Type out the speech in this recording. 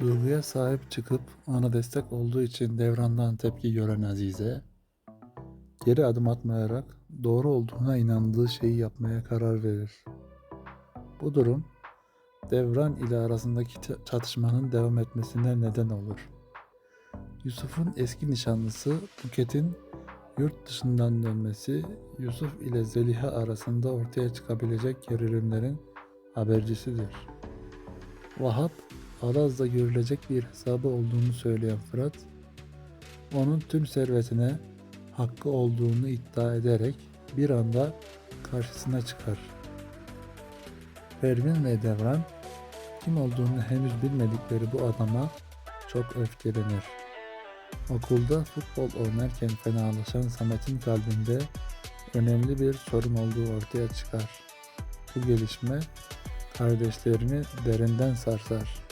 Duyguya sahip çıkıp ona destek olduğu için Devran'dan tepki gören Azize, geri adım atmayarak doğru olduğuna inandığı şeyi yapmaya karar verir. Bu durum Devran ile arasındaki çatışmanın devam etmesine neden olur. Yusuf'un eski nişanlısı Buket'in yurt dışından dönmesi Yusuf ile Zeliha arasında ortaya çıkabilecek gerilimlerin habercisidir. Vahap, Araz'da görülecek bir hesabı olduğunu söyleyen Fırat, onun tüm servetine hakkı olduğunu iddia ederek bir anda karşısına çıkar. Pervin ve Devran, kim olduğunu henüz bilmedikleri bu adama çok öfkelenir. Okulda futbol oynarken fenalaşan Samet'in kalbinde önemli bir sorun olduğu ortaya çıkar. Bu gelişme kardeşlerini derinden sarsar.